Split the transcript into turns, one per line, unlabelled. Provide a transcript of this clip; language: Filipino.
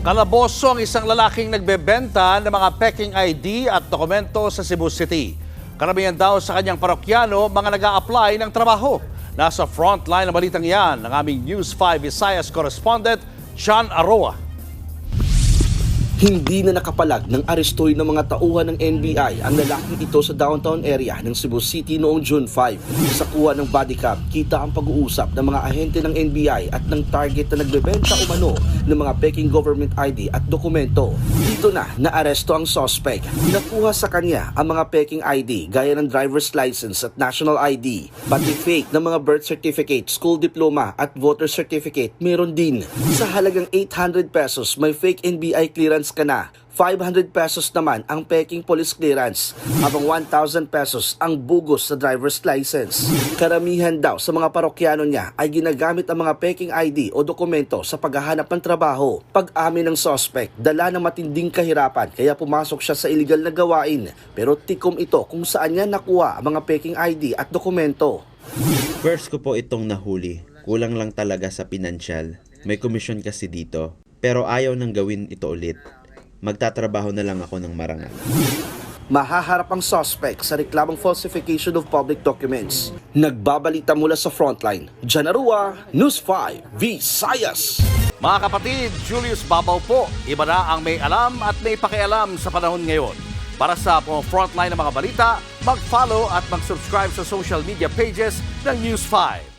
Kalaboso ang isang lalaking nagbebenta ng mga peking ID at dokumento sa Cebu City. Karamihan daw sa kanyang parokyano mga nag apply ng trabaho. Nasa frontline ng balitang yan ng aming News 5 Visayas correspondent John Aroa.
Hindi na nakapalag ng arestoy ng mga tauhan ng NBI ang lalaking ito sa downtown area ng Cebu City noong June 5. Sa kuha ng body cam, kita ang pag-uusap ng mga ahente ng NBI at ng target na nagbebenta umano ng mga peking government ID at dokumento. Dito na naaresto ang suspect. Nakuha sa kanya ang mga peking ID gaya ng driver's license at national ID. Pati fake ng mga birth certificate, school diploma at voter certificate meron din. Sa halagang 800 pesos may fake NBI clearance ka na. 500 pesos naman ang peking police clearance, habang 1,000 pesos ang bugos sa driver's license. Karamihan daw sa mga parokyano niya ay ginagamit ang mga peking ID o dokumento sa paghahanap ng trabaho. Pag-amin ng suspect, dala ng matinding kahirapan kaya pumasok siya sa illegal na gawain. Pero tikom ito kung saan niya nakuha ang mga peking ID at dokumento.
First ko po itong nahuli. Kulang lang talaga sa pinansyal. May komisyon kasi dito. Pero ayaw nang gawin ito ulit. Magtatrabaho na lang ako ng marangal.
mahaharap ang suspect sa reklamong falsification of public documents. Nagbabalita mula sa frontline, Janarua, News 5, Visayas.
Mga kapatid, Julius Babaw po. Iba na ang may alam at may pakialam sa panahon ngayon. Para sa mga frontline ng mga balita, mag-follow at mag-subscribe sa social media pages ng News 5.